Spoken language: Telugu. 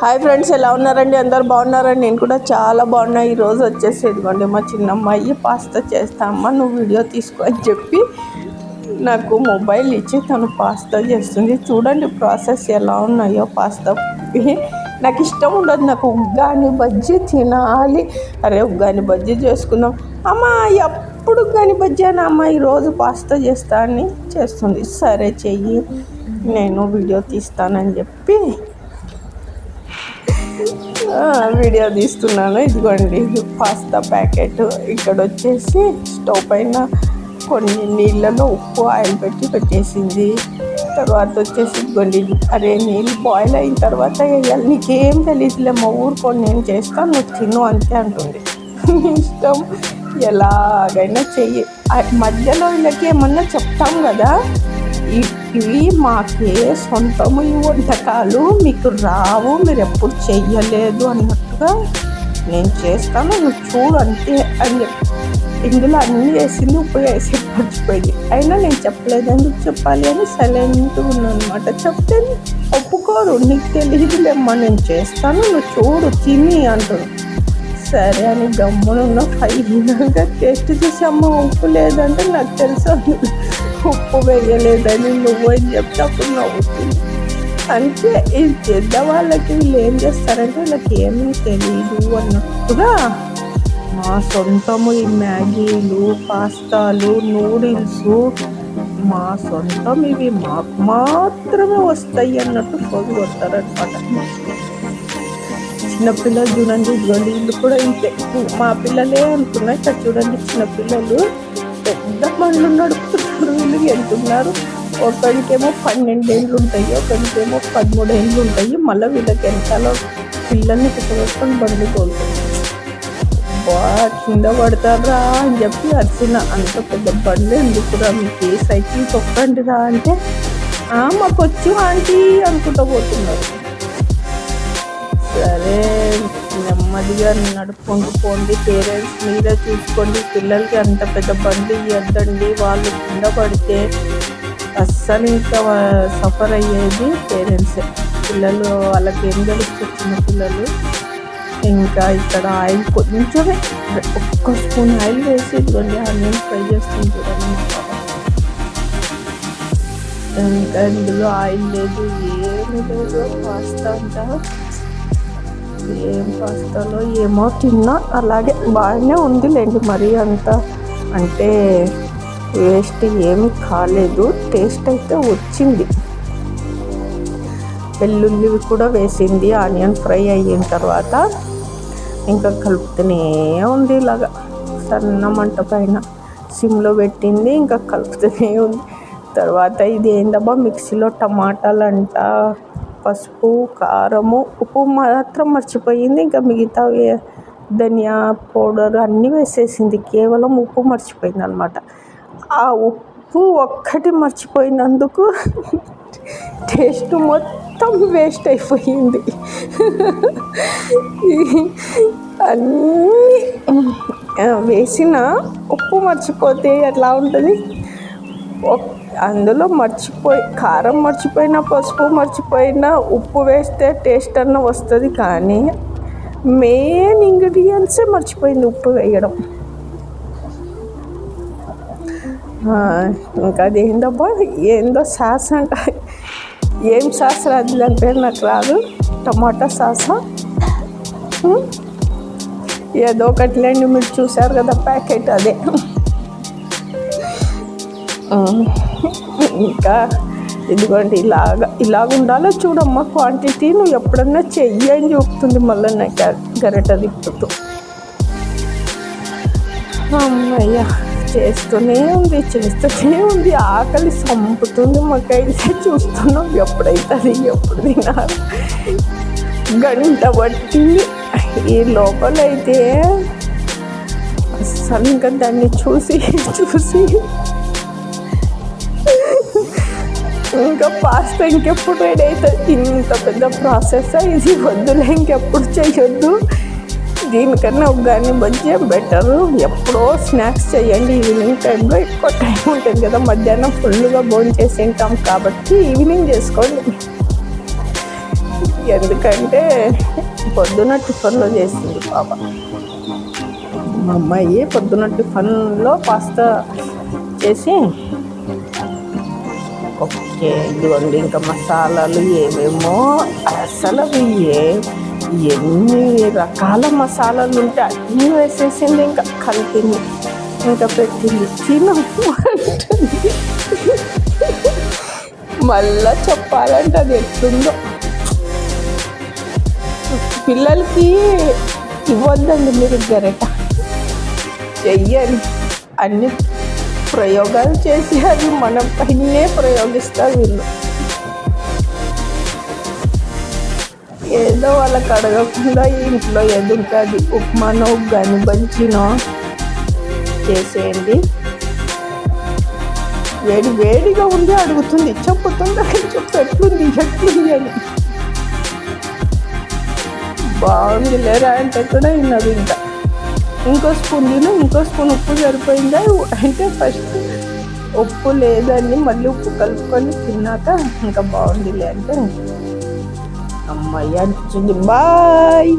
హాయ్ ఫ్రెండ్స్ ఎలా ఉన్నారండి? అందరు బాగున్నారండి? నేను కూడా చాలా బాగున్నా. ఈరోజు వచ్చేసి ఇదిగోండి మా చిన్నమ్మాయి పాస్తా చేస్తామ్మా నువ్వు వీడియో తీసుకో అని చెప్పి నాకు మొబైల్ ఇచ్చి తను పాస్తా చేస్తుంది. చూడండి ప్రాసెస్ ఎలా ఉన్నాయో పాస్తా. నాకు ఇష్టం ఉండదు. నాకు ఉగ్గాని బజ్జీ తినాలి. అరే ఉగ్గాని బజ్జీ చేసుకుందాం. అమ్మ ఎప్పుడు ఉగ్గాని బజ్జీ అని అమ్మ ఈరోజు పాస్తా చేస్తా అని చేస్తుంది. సరే చెయ్యి నేను వీడియో తీస్తానని చెప్పి వీడియో తీస్తున్నాను. ఇదిగోండి పాస్తా ప్యాకెట్. ఇక్కడ వచ్చేసి స్టవ్ పైన కొన్ని నీళ్ళలో ఉప్పు ఆయిల్ పెట్టి పెట్టేసింది. తర్వాత వచ్చేసి ఇదిగోండి అరే నీళ్ళు బాయిల్ అయిన తర్వాత వేయాలి. నీకేం తెలియదులే మా ఊరుకొని నేను చేస్తాను నువ్వు తిను అంతే అంటుంది. ఇష్టం. ఎలాగైనా చెయ్యి. మధ్యలో వీళ్ళకి ఏమన్నా చెప్తాం కదా? ఇవి మాకే సొంతము ఈ వంటకాలు. మీకు రావు మీరు ఎప్పుడు చెయ్యలేదు అన్నట్టుగా నేను చేస్తాను. నువ్వు చూడు అంతే అని చెప్పి ఇందులో అన్నీ వేసింది ఉప్పు వేసి మర్చిపోయింది. అయినా నేను చెప్పలేదు. ఎందుకు చెప్పాలి అని సైలెంట్గా అనమాట చెప్తే ఒప్పుకోరు. నీకు తెలియదులేమ్మా నేను చేస్తాను. నువ్వు చూడు తిని అంటారు సరే అని గమ్మునున్న ఫైనల్గా టేస్ట్ చేసి అమ్మ ఉప్పు లేదంటే నాకు తెలుసు. ఉప్పు వేయలేదని నువ్వు చెప్తే అప్పుడు నవ్వుతుంది అంటే ఈ పెద్దవాళ్ళకి వీళ్ళు ఏం చేస్తారంటే వీళ్ళకి ఏమీ తెలియదు అన్నట్టుగా మా సొంతము ఈ మ్యాగీలు పాస్తాలు నూడిల్స్ మా సొంతం ఇవి మాకు మాత్రమే వస్తాయి అన్నట్టు పొగి కొడతారనమాట చిన్నపిల్లలు చూడండి ఇదిగోండి వీళ్ళు కూడా ఇంతే. మా పిల్లలే అనుకున్నాయి ఇక్కడ చూడండి చిన్నపిల్లలు పెద్ద బండ్లు నడుపుతున్నారు వీళ్ళు వెళ్తున్నారు ఒకరికేమో పన్నెండేళ్ళు ఉంటాయి ఒకరికేమో పదమూడేళ్ళు ఉంటాయి. మళ్ళీ వీళ్ళకి వెనకాల పిల్లల్ని కుట్టవేసుకొని బండి తోలుతాయి బా కింద పడతారా అని చెప్పి అరిసిన అంత పెద్ద బండి ఎందుకురా? మీకు ఏ సైకిల్ తొక్కండి రా అంటే "ఆ, మాకు వచ్చి ఆంటీ అనుకుంటూ పోతున్నారు. సరే. నెమ్మదిగా నడుపుకుంటూ పోండి పేరెంట్స్ మీరే చూసుకోండి పిల్లలకి అంత పెద్ద బండి ఇవ్వద్దండి వాళ్ళు కింద పడితే అస్సలు ఇంకా సఫర్ అయ్యేది పేరెంట్సే. పిల్లలు వాళ్ళకి ఏం తెలుస్తుంది చిన్న పిల్లలు? ఇంకా ఇక్కడ ఆయిల్ కొంచెమే ఒక్క స్పూన్ ఆయిల్ వేసి ఇదిగోండి ఆనియన్ ఫ్రై చేస్తుంది చూడండి. ఇంకా ఇందులో ఆయిల్ లేదు ఏమి లేదు పాస్తా అంతా. ఏం పాస్తాలో ఏమో తిన్నా. అలాగే బాగానే ఉందిలేండి మరీ అంత. అంటే వేస్ట్ ఏమి కాలేదు. టేస్ట్ అయితే వచ్చింది. వెల్లుల్లివి కూడా వేసింది ఆనియన్ ఫ్రై అయిన తర్వాత ఇంకా కలుపుతూనే ఉంది ఇలాగా. సన్న మంట పైన సిమ్లో పెట్టింది ఇంకా కలుపుతూనే ఉంది. తర్వాత ఇది ఏందబ్బా మిక్సీలో టమాటాలు పసుపు కారము ఉప్పు మాత్రం మర్చిపోయింది. ఇంకా మిగతా ధనియా పౌడర్ అన్నీ వేసేసింది. కేవలం ఉప్పు మర్చిపోయింది అనమాట ఆ ఉప్పు ఒక్కటి మర్చిపోయినందుకు టేస్ట్ మొత్తం వేస్ట్ అయిపోయింది. అన్నీ వేసిన ఉప్పు మర్చిపోతే ఎట్లా ఉంటుంది? ఒక్- అందులో మర్చిపోయి కారం మర్చిపోయినా పసుపు మర్చిపోయినా ఉప్పు వేస్తే టేస్ట్ అన్న వస్తుంది కానీ మెయిన్ ఇంగ్రీడియంట్సే మర్చిపోయింది ఉప్పు వేయడం. ఇంకా అది ఏందబ్బా ఏందో సాస్ అంట. ఏం సాస్ రాదు దాని పేరు నాకు రాదు. టమాటా సాసా? ఏదో ఏదో ఒకటిలేండి మీరు చూసారు కదా ప్యాకెట్ అదే. ఇంకా ఇదిగోండి ఇలాగ ఇలాగ ఉండాలో చూడమ్మా క్వాంటిటీ నువ్వు ఎప్పుడన్నా చెయ్యి అని చూపుతుంది మళ్ళీ నాకు గరిట తిప్పుతూ. అమ్మయ్య చేస్తూనే ఉంది చేస్తూనే ఉంది ఆకలి చంపుతుంది మాకైతే చూస్తున్నాం. ఎప్పుడైతుంది ఎప్పుడు తినాలి? గంట పట్టింది ఈ లోపలైతే అసలు ఇంకా దాన్ని చూసి చూసి ఇంకా పాస్తా ఇంకెప్పుడు రెడీ అవుతుంది? ఇంత పెద్ద ప్రాసెస్ ఇది వద్దులే ఇంకెప్పుడు చేయొద్దు. దీనికన్నా ఉగ్గాని బజ్జీ బెటర్ ఎప్పుడో స్నాక్స్ చేయండి ఈవినింగ్ టైంలో ఎక్కువ టైం ఉంటుంది కదా. మధ్యాహ్నం ఫుల్గా భోజనం చేసి తింటాం కాబట్టి ఈవినింగ్ చేసుకోండి. ఎందుకంటే పొద్దున టిఫిన్లో చేసింది పాప. మా అమ్మాయి పొద్దున టిఫిన్లో పాస్తా చేసి ఇదిగోండి ఇంకా మసాలాలు ఏమేమో అసలు ఏ ఎన్ని రకాల మసాలాలు ఉంటే అన్నీ వేసేసింది ఇంకా కలిపింది ఇంకా పెట్టింది. తిను అంటుంది. మళ్ళా చెప్పాలంటే అది ఎట్లుందో. పిల్లలకి ఇవ్వద్దండి మీరు గరట. చెయ్యండి. అన్ని ప్రయోగాలు చేసి అది మన పైనే ప్రయోగిస్తారు వీళ్ళు. ఏదో వాళ్ళకి అడగకుండా ఇంట్లో ఏది ఉంటుంది ఉప్మానో కానీ బంచినో చేసేయండి. వేడి వేడిగా ఉంది అడుగుతుంది చెప్పుతుంది చెప్పు ఎట్లుంది ఎట్లుంది అని. బాగుంది లేరా అంటే కూడా విన్నది ఇంకా. ఇంకో స్పూన్ తిను ఇంకో స్పూన్ ఉప్పు సరిపోయిందా? అంటే ఫస్ట్ ఉప్పు లేదని మళ్ళీ ఉప్పు కలుపుకొని తిన్నాక ఇంకా బాగుందిలే అంటే. అమ్మాయి అనిపించింది. బాయ్